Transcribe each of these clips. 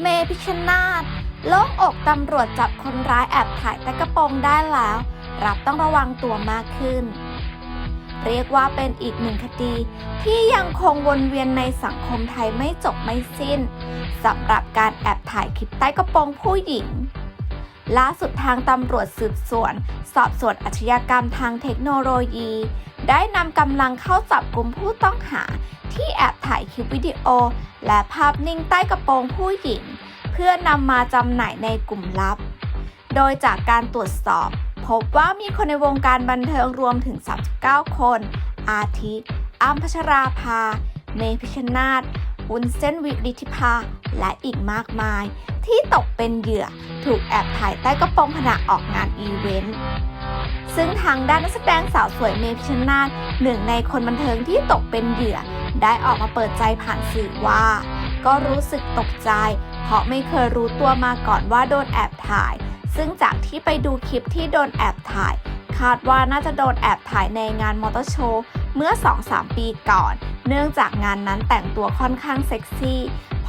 เมพิชนาธโล่งอกตำรวจจับคนร้ายแอบถ่ายใต้กระโปรงได้แล้ว รับต้องระวังตัวมากขึ้น เรียกว่าเป็นอีกหนึ่งคดี ที่ยังคงวนเวียนในสังคมไทยไม่จบไม่สิ้นสำหรับการแอบถ่ายคลิปใต้กระโปรงผู้หญิง ล่าสุดทางตำรวจสืบสวน สอบสวนอาชญากรรมทางเทคโนโลยี ได้นำกำลังเข้าจับกลุ่มผู้ต้องหา ที่แอบถ่ายคลิปวิดีโอ และภาพนิ่งใต้กระโปรงผู้หญิง เพื่อนำมาจำหน่ายในกลุ่มลับ โดยจากการตรวจสอบ พบว่ามีคนในวงการบันเทิงรวมถึง 39 คน อาทิอ้ำพัชราภา เมพิชนาธวุ้นเส้นวิริธิภา และอีกมากมาย ที่ตกเป็นเหยื่อ ถูกแอบถ่ายใต้กระโปรงขณะออกงานอีเวนต์ซึ่งทางด้านนักแสดงสาวสวยเมพิชนาธหนึ่งในคนบันเทิงที่ตกเป็นเหยื่อ ได้ออกมาเปิดใจผ่านสื่อว่า ก็รู้สึกตกใจ เพราะไม่เคยรู้ตัวมาก่อนว่าโดนแอบถ่าย ซึ่งจากที่ไปดูคลิปที่โดนแอบถ่าย คาดว่าน่าจะโดนแอบถ่ายในงานมอเตอร์โชว์เมื่อ 2-3 ปีก่อน เนื่องจากงานนั้นแต่งตัวค่อนข้างเซ็กซี่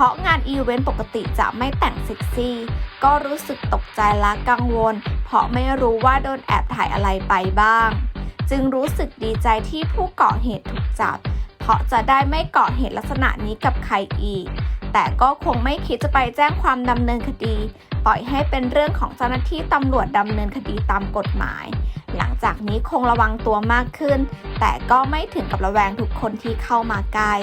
เพราะงานอีเวนต์ปกติจะไม่แต่งเซ็กซี่ ก็รู้สึกตกใจและกังวล เพราะไม่รู้ว่าโดนแอบถ่ายอะไรไปบ้าง จึงรู้สึกดีใจที่ผู้ก่อเหตุถูกจับ เพราะจะได้ไม่ก่อเหตุลักษณะนี้กับใครอีก แต่ก็คงไม่คิดจะไปแจ้งความดำเนินคดี ปล่อยให้เป็นเรื่องของเจ้าหน้าที่ตำรวจดำเนินคดีตามกฎหมาย หลังจากนี้คงระวังตัวมากขึ้น แต่ก็ไม่ถึงกับระแวงทุกคนที่เข้ามาใกล้